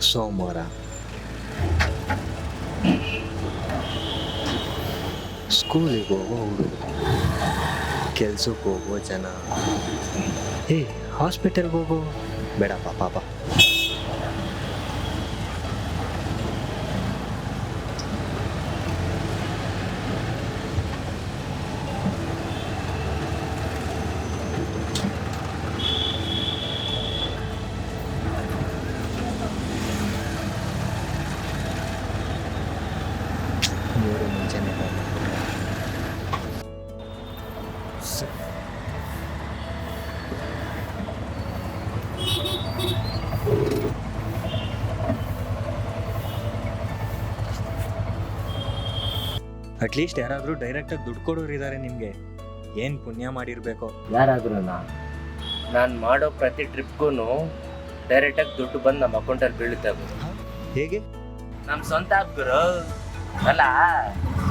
ಸೋಮವಾರ. ಸ್ಕೂಲಿಗೆ ಹೋಗೋ ಹುಡುಗ ಕೆಲ್ಸಕ್ಕೆ ಹೋಗೋ ಜನ. ಏ ಹಾಸ್ಪಿಟಲ್ಗೆ ಹೋಗೋ. ಬೇಡಪ್ಪ ಪಾಪ. ಮುಂಚೆನೆ ಅಟ್ಲೀಸ್ಟ್ ಯಾರಾದರೂ ಡೈರೆಕ್ಟಾಗಿ ದುಡ್ಡು ಕೊಡೋರು ಇದ್ದಾರೆ ನಿಮಗೆ. ಏನು ಪುಣ್ಯ ಮಾಡಿರಬೇಕು? ಯಾರಾದ್ರೂ ನಾನು ಮಾಡೋ ಪ್ರತಿ ಟ್ರಿಪ್ಗೂ ಡೈರೆಕ್ಟಾಗಿ ದುಡ್ಡು ಬಂದು ನಮ್ಮ ಅಕೌಂಟಲ್ಲಿ ಬೀಳುತ್ತೆ ಹೇಗೆ? ನಮ್ಮ ಸ್ವಂತ ಗುರು. 我来。